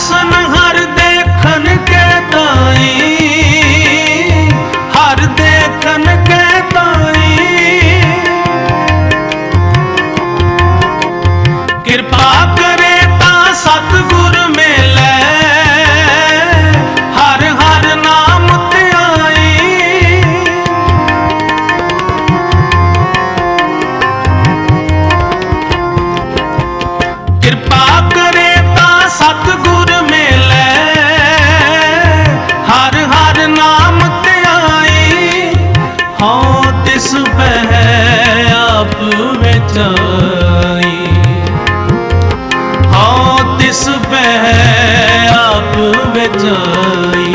ਦਰਸ਼ਨ ਹਰ ਦੇਖਨ ਕੇ ਹਰ ਦੇਖਨ ਕੇ ਕਿਰਪਾ ਕਰੇ ਤਾਂ ਸਤਿਗੁਰ ਮਿਲੈ, ਹਰ ਹਰ ਨਾਮ ਧਿਆਈ ਕਿਰਪਾ ਕਰੇ ਸਤਿਗੁਰ ਤਿਸ ਬਹਿ ਆਪ ਵਿਚਾਈ ਹਾਂ ਤਿਸ ਬਹਿ ਆਪ ਵਿਚਾਈ